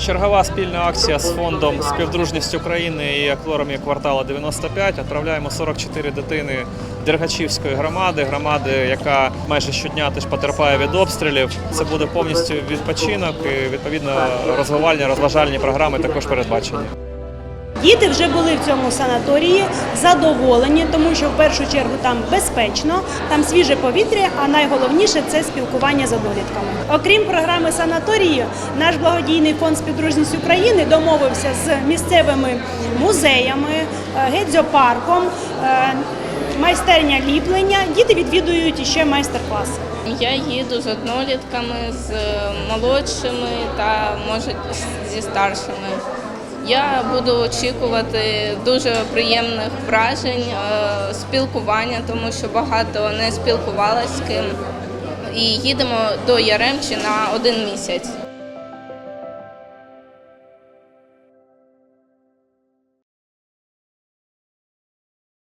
Чергова спільна акція з фондом Співдружність України і акторами квартала 95. Отправляємо 44 дитини Дергачівської громади, громади, яка майже щодня теж потерпає від обстрілів. Це буде повністю відпочинок і відповідно розвивальні, розважальні програми також передбачені. Діти вже були в цьому санаторії задоволені, тому що в першу чергу там безпечно, там свіже повітря, а найголовніше це спілкування з однолітками. Окрім програми санаторію, наш благодійний фонд співдружність України домовився з місцевими музеями, е, гедзьопарком, е, майстерня ліплення. Діти відвідують ще майстер-класи. Я їду з однолітками, з молодшими та може зі старшими. Я буду очікувати дуже приємних вражень, е, спілкування, тому що багато не спілкувалася з ким. І їдемо до Яремчі на один місяць.